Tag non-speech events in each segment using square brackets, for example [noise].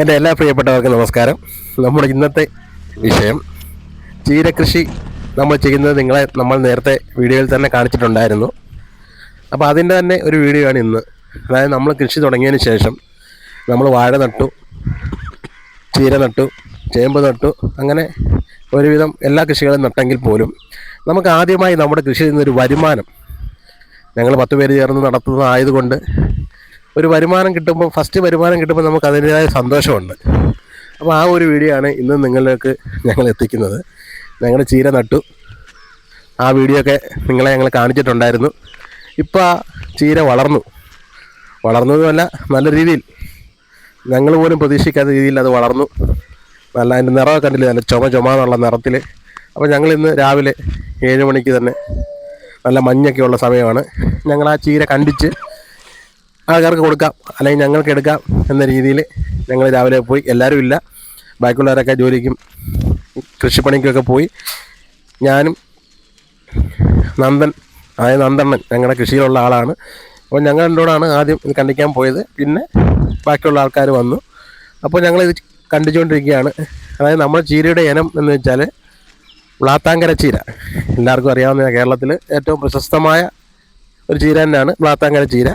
എന്റെ എല്ലാ പ്രിയപ്പെട്ടവർക്കും നമസ്കാരം. നമ്മുടെ ഇന്നത്തെ വിഷയം ചീരകൃഷി നമ്മൾ ചെയ്യുന്നത് നിങ്ങളെ നമ്മൾ നേരത്തെ വീഡിയോയിൽ തന്നെ കാണിച്ചിട്ടുണ്ടായിരുന്നു. അപ്പോൾ അതിന്റെ തന്നെ ഒരു വീഡിയോ ആണ് ഇന്ന്. അതായത് നമ്മൾ കൃഷി തുടങ്ങിയതിന് ശേഷം നമ്മൾ വാഴ നട്ടു ചീര നട്ടു ചേമ്പ് നട്ടു അങ്ങനെ ഒരുവിധം എല്ലാ കൃഷികളും നട്ടെങ്കിൽ പോലും നമുക്ക് ആദ്യമായി നമ്മുടെ കൃഷിയിൽ നിന്നൊരു വരുമാനം ഞങ്ങൾ പത്ത് പേര് ചേർന്ന് നടത്തുന്നതായതുകൊണ്ട് ഒരു വരുമാനം കിട്ടുമ്പോൾ ഫസ്റ്റ് വരുമാനം കിട്ടുമ്പോൾ നമുക്ക് അതിന്റെതായ സന്തോഷമുണ്ട്. അപ്പോൾ ആ ഒരു വീഡിയോ ആണ് ഇന്ന് നിങ്ങളിലേക്ക് ഞങ്ങൾ എത്തിക്കുന്നത്. ഞങ്ങൾ ചീര നട്ടു. ആ വീഡിയോ ഒക്കെ നിങ്ങളെ ഞങ്ങൾ കാണിച്ചിട്ടുണ്ടായിരുന്നു. ഇപ്പോൾ ആ ചീര വളർന്നു. വളർന്നതുമല്ല നല്ല രീതിയിൽ. ഞങ്ങൾ പോലും പ്രതീക്ഷിക്കാത്ത രീതിയിൽ അത് വളർന്നു. നല്ല അതിന്റെ നിറമൊക്കെ കണ്ടില്ലേ നല്ല ചുമ ചുമ എന്നുള്ള നിറത്തിൽ. അപ്പോൾ ഞങ്ങൾ ഇന്ന് രാവിലെ ഏഴ് മണിക്ക് തന്നെ നല്ല മഞ്ഞൊക്കെ ഉള്ള സമയമാണ്. ഞങ്ങൾ ആ ചീര കണ്ടിച്ച് ആൾക്കാർക്ക് കൊടുക്കാം അല്ലെങ്കിൽ ഞങ്ങൾക്ക് എടുക്കാം എന്ന രീതിയിൽ ഞങ്ങൾ രാവിലെ പോയി. എല്ലാവരും ഇല്ല. ബാക്കിയുള്ളവരൊക്കെ ജോലിക്കും കൃഷിപ്പണിക്കൊക്കെ പോയി. ഞാനും നന്ദൻ അതായത് നന്ദണ്ണൻ ഞങ്ങളുടെ കൃഷിയിലുള്ള ആളാണ്. അപ്പോൾ ഞങ്ങൾ രണ്ടോടാണ് ആദ്യം ഇത് കണ്ടിക്കാൻ പോയത്. പിന്നെ ബാക്കിയുള്ള ആൾക്കാർ വന്നു. അപ്പോൾ ഞങ്ങളിത് കണ്ടിച്ചുകൊണ്ടിരിക്കുകയാണ് അതായത് നമ്മുടെ ചീരയുടെ ഇനം എന്ന് വെച്ചാൽ വ്ളാത്താങ്കര ചീര. എല്ലാവർക്കും അറിയാവുന്ന കേരളത്തിൽ ഏറ്റവും പ്രശസ്തമായ ഒരു ചീര തന്നെയാണ് വ്ളാത്താങ്കര ചീര.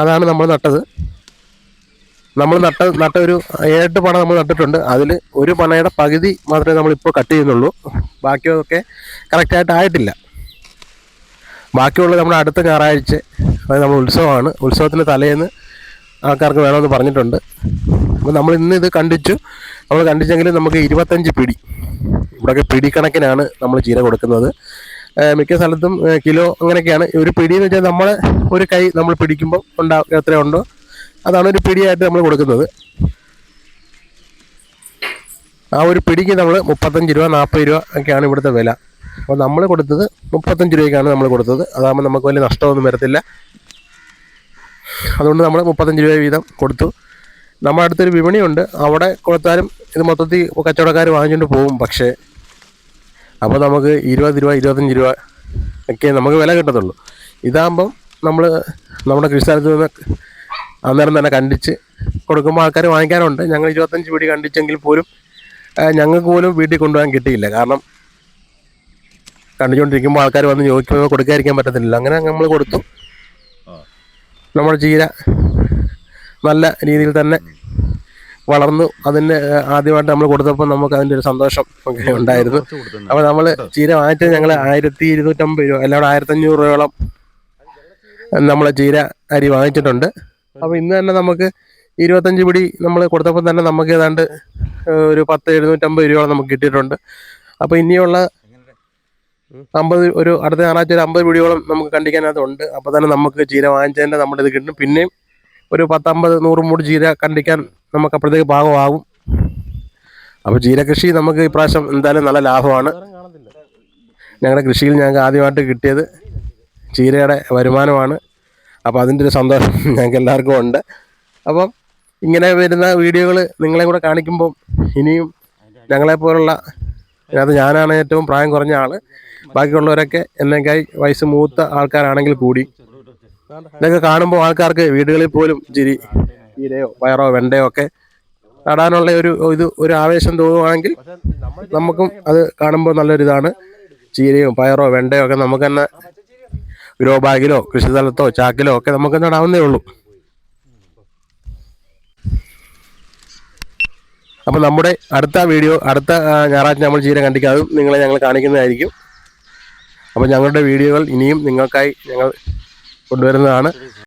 അതാണ് നമ്മൾ നട്ടത്. നമ്മൾ നട്ട നട്ട ഒരു ഏഴെട്ട് പണ നമ്മൾ നട്ടിട്ടുണ്ട്. അതിൽ ഒരു പണയുടെ പകുതി മാത്രമേ നമ്മളിപ്പോൾ കട്ട് ചെയ്യുന്നുള്ളൂ. ബാക്കിയൊക്കെ കറക്റ്റായിട്ട് ആയിട്ടില്ല. ബാക്കിയുള്ളത് നമ്മുടെ അടുത്ത ഞായറാഴ്ച അതായത് നമ്മൾ ഉത്സവമാണ്. ഉത്സവത്തിന്റെ തലേന്ന് ആൾക്കാർക്ക് വേണമെന്ന് പറഞ്ഞിട്ടുണ്ട്. അപ്പോൾ നമ്മൾ ഇന്ന് ഇത് കണ്ടിച്ചു. നമ്മൾ കണ്ടിച്ചെങ്കിൽ നമുക്ക് ഇരുപത്തഞ്ച് പിടി. ഇവിടെയൊക്കെ പിടി കണക്കിനാണ് നമ്മൾ ചീര കൊടുക്കുന്നത്. മിക്ക സ്ഥലത്തും കിലോ അങ്ങനെയൊക്കെയാണ്. ഒരു പിടി എന്ന് വെച്ചാൽ നമ്മൾ ഒരു കൈ നമ്മൾ പിടിക്കുമ്പോൾ ഉണ്ടാ എത്രയുണ്ടോ അതാണ് ഒരു പിടിയായിട്ട് നമ്മൾ കൊടുക്കുന്നത്. ആ ഒരു പിടിക്ക് നമ്മൾ മുപ്പത്തഞ്ച് രൂപ നാൽപ്പത് രൂപ ഒക്കെയാണ് ഇവിടുത്തെ വില. അപ്പോൾ നമ്മൾ കൊടുത്തത് മുപ്പത്തഞ്ച് രൂപയ്ക്കാണ് നമ്മൾ കൊടുത്തത്. അതാകുമ്പോൾ നമുക്ക് വലിയ നഷ്ടമൊന്നും വരത്തില്ല. അതുകൊണ്ട് നമ്മൾ മുപ്പത്തഞ്ച് രൂപ വീതം കൊടുത്തു. നമ്മുടെ അടുത്തൊരു വിപണിയുണ്ട്. അവിടെ കൊടുത്താലും ഇത് മൊത്തത്തിൽ കച്ചവടക്കാർ വാങ്ങിച്ചുകൊണ്ട് പോകും. പക്ഷേ അപ്പോൾ നമുക്ക് ഇരുപത് രൂപ ഇരുപത്തഞ്ച് രൂപ ഒക്കെ നമുക്ക് വില കിട്ടത്തുള്ളൂ. ഇതാകുമ്പം നമ്മൾ നമ്മുടെ കൃഷി സ്ഥലത്ത് നിന്ന് അന്നേരം തന്നെ കണ്ടിച്ച് കൊടുക്കുമ്പോൾ ആൾക്കാർ വാങ്ങിക്കാനുണ്ട് ഞങ്ങൾ ഇരുപത്തഞ്ച് പിടി കണ്ടിച്ചെങ്കിൽ പോലും ഞങ്ങൾക്ക് പോലും വീട്ടിൽ കൊണ്ടുപോകാൻ കിട്ടിയില്ല. കാരണം കണ്ടിച്ചുകൊണ്ടിരിക്കുമ്പോൾ ആൾക്കാർ വന്ന് ചോദിക്കുമ്പോൾ കൊടുക്കാതിരിക്കാൻ പറ്റത്തില്ല അങ്ങനെ നമ്മൾ കൊടുത്തു. നമ്മുടെ ചീര നല്ല രീതിയിൽ തന്നെ വളർന്നു അതിന് ആദ്യമായിട്ട് നമ്മൾ കൊടുത്തപ്പോൾ നമുക്ക് അതിന്റെ ഒരു സന്തോഷം ഒക്കെ ഉണ്ടായിരുന്നു. അപ്പോൾ നമ്മൾ ചീര വാങ്ങിച്ചത് ഞങ്ങൾ ആയിരത്തി ഇരുന്നൂറ്റമ്പത് രൂപ എല്ലാവരും ആയിരത്തഞ്ഞൂറ് രൂപയോളം നമ്മൾ ചീര അരി വാങ്ങിച്ചിട്ടുണ്ട്. അപ്പോൾ ഇന്ന് തന്നെ നമുക്ക് ഇരുപത്തഞ്ച് പിടി നമ്മൾ കൊടുത്തപ്പോൾ തന്നെ നമുക്ക് ഏതാണ്ട് ഒരു പത്ത് എഴുന്നൂറ്റമ്പത് രൂപയോളം നമുക്ക് കിട്ടിയിട്ടുണ്ട്. അപ്പോൾ ഇനിയുള്ള അമ്പത് ഒരു അടുത്ത ഞായറാഴ്ച ഒരു അമ്പത് പിടിയോളം നമുക്ക് കണ്ടിക്കാനകത്തുണ്ട് അപ്പോൾ തന്നെ നമുക്ക് ചീര വാങ്ങിച്ചതിന്റെ നമ്മുടെ ഇത് കിട്ടും. പിന്നെയും ഒരു പത്തമ്പത് നൂറ് മൂട് ജീര കണ്ടിക്കാൻ നമുക്ക് അപ്പോഴത്തേക്ക് പാകമാകും. അപ്പോൾ ചീരകൃഷി നമുക്ക് ഇപ്രാവശ്യം എന്തായാലും നല്ല ലാഭമാണ്. ഞങ്ങളുടെ കൃഷിയിൽ ഞങ്ങൾക്ക് ആദ്യമായിട്ട് കിട്ടിയത് ചീരയുടെ വരുമാനമാണ്. അപ്പോൾ അതിന്റെ ഒരു സന്തോഷം [laughs] ഞങ്ങൾക്ക് എല്ലാവർക്കും ഉണ്ട്. അപ്പം ഇങ്ങനെ വരുന്ന വീഡിയോകൾ നിങ്ങളെ കൂടെ കാണിക്കുമ്പോൾ ഇനിയും ഞങ്ങളെപ്പോലുള്ള അതിനകത്ത് ഞാനാണ് ഏറ്റവും പ്രായം കുറഞ്ഞ ആൾ ബാക്കിയുള്ളവരൊക്കെ എന്നേക്കായി വയസ്സ് മൂത്ത ആൾക്കാരാണെങ്കിൽ കൂടി ഇതൊക്കെ കാണുമ്പോൾ ആൾക്കാർക്ക് വീടുകളിൽ പോലും ചിരി ചീരയോ പയറോ വെണ്ടയോ ഒക്കെ നടാനുള്ള ഒരു ഇത് ഒരു ആവേശം തോന്നുവാണെങ്കിൽ നമുക്കും അത് കാണുമ്പോൾ നല്ലൊരിതാണ് ചീരയും പയറോ വെണ്ടയോ ഒക്കെ നമുക്ക് തന്നെ ഗ്രോ ബാഗിലോ കൃഷിസ്ഥലത്തോ ചാക്കിലോ ഒക്കെ നമുക്ക് നടാവുന്നേ ഉള്ളൂ. അപ്പോൾ നമ്മുടെ അടുത്ത വീഡിയോ അടുത്ത ഞായറാഴ്ച നമ്മൾ ചീര കണ്ടിക്കാതും നിങ്ങളെ ഞങ്ങൾ കാണിക്കുന്നതായിരിക്കും. അപ്പോൾ ഞങ്ങളുടെ വീഡിയോകൾ ഇനിയും നിങ്ങൾക്കായി ഞങ്ങൾ കൊണ്ടുവരുന്നതാണ്.